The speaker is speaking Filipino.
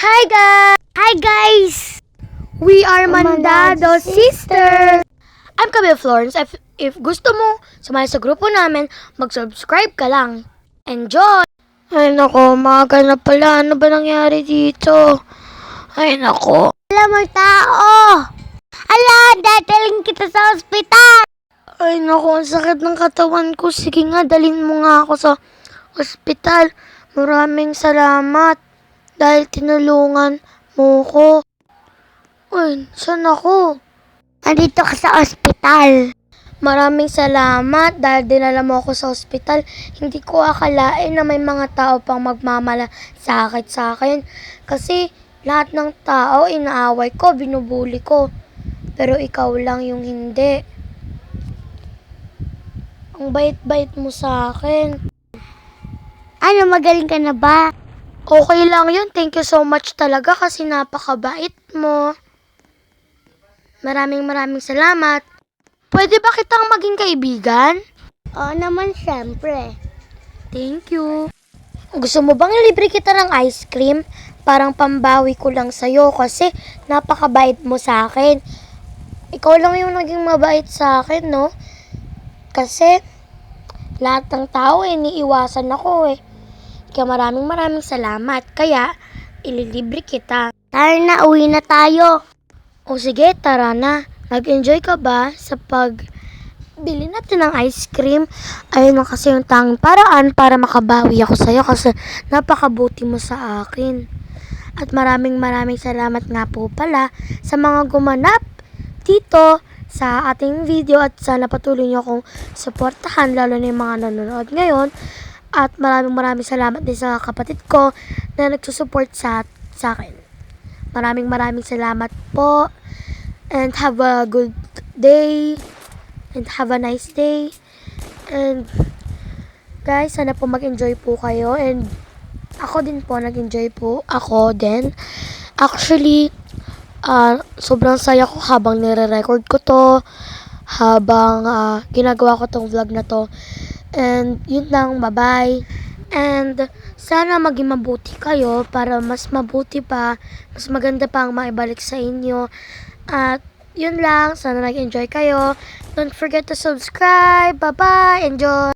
Hi guys! Hi guys! We are Mandado Sisters! I'm Camille Florence. If, if gusto mo sumali sa grupo namin, mag-subscribe ka lang. Enjoy! Ay nako, maaga na pala. Ano ba nangyari dito? Ay nako. Alam mo tao! Ala, dadaling kita sa ospital! Ay nako, ang sakit ng katawan ko. Sige nga, dalhin mo nga ako sa ospital. Maraming salamat dahil tinulungan mo ko. Uy, saan ako? Andito ka sa ospital. Maraming salamat dahil dinala mo ako sa ospital. Hindi ko akalain na may mga tao pang magmamala sakit sa akin. Kasi lahat ng tao inaaway ko, binubuli ko. Pero ikaw lang yung hindi. Ang bait-bait mo sa akin. Ano, magaling ka na ba? Okay lang yun. Thank you so much talaga kasi napakabait mo. Maraming maraming salamat. Pwede ba kitang maging kaibigan? Oo naman, syempre. Thank you. Gusto mo bang libre kita ng ice cream? Parang pambawi ko lang sa'yo kasi napakabait mo sa akin. Ikaw lang yung naging mabait sa akin, no? Kasi lahat ng tao eh, niiwasan ako eh. Kaya maraming maraming salamat. Kaya, ililibre kita. Tara na, uwi na tayo. O sige, tara na. Nag-enjoy ka ba sa pag bili natin ng ice cream? Ayun na kasi yung tanging paraan para makabawi ako sa'yo kasi napakabuti mo sa akin. At maraming maraming salamat nga po pala sa mga gumanap dito sa ating video at sana patuloy niyo akong suportahan lalo na yung mga nanonood ngayon. At maraming maraming salamat din sa kapatid ko na nagsusupport sa, sa akin. Maraming maraming salamat po. And have a good day. And have a nice day. And guys, sana po mag-enjoy po kayo. And ako din po, nag-enjoy po. Ako din. Actually, ah sobrang saya ko habang nire-record ko to. Habang ah, ginagawa ko tong vlog na to. And yun lang, bye-bye. And sana maging mabuti kayo para mas mabuti pa, mas maganda pa ang maibalik sa inyo. At yun lang, sana nag-enjoy kayo. Don't forget to subscribe. Bye-bye. Enjoy.